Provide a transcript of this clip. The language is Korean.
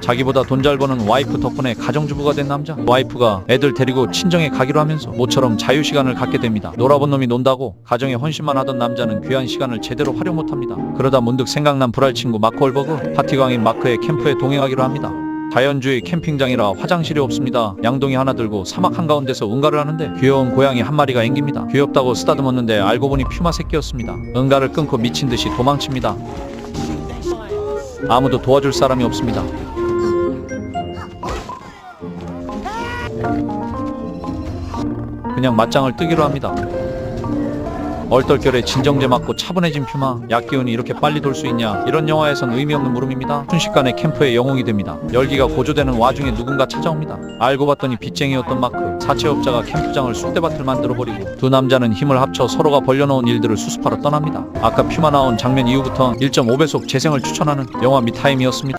자기보다 돈 잘 버는 와이프 덕분에 가정주부가 된 남자 와이프가 애들 데리고 친정에 가기로 하면서 모처럼 자유시간을 갖게 됩니다 놀아본 놈이 논다고 가정에 헌신만 하던 남자는 귀한 시간을 제대로 활용 못합니다 그러다 문득 생각난 불알 친구 마크 월버그 파티광인 마크의 캠프에 동행하기로 합니다 자연주의 캠핑장이라 화장실이 없습니다. 양동이 하나 들고 사막 한가운데서 응가를 하는데 귀여운 고양이 한 마리가 앵깁니다. 귀엽다고 쓰다듬었는데 알고 보니 퓨마 새끼였습니다. 응가를 끊고 미친 듯이 도망칩니다. 아무도 도와줄 사람이 없습니다. 그냥 맞짱을 뜨기로 합니다. 얼떨결에 진정제 맞고 차분해진 퓨마 약기운이 이렇게 빨리 돌 수 있냐 이런 영화에선 의미 없는 물음입니다. 순식간에 캠프의 영웅이 됩니다. 열기가 고조되는 와중에 누군가 찾아옵니다. 알고 봤더니 빚쟁이였던 마크 사채업자가 캠프장을 쑥대밭을 만들어버리고 두 남자는 힘을 합쳐 서로가 벌려놓은 일들을 수습하러 떠납니다. 아까 퓨마 나온 장면 이후부터 1.5배속 재생을 추천하는 영화 미타임이었습니다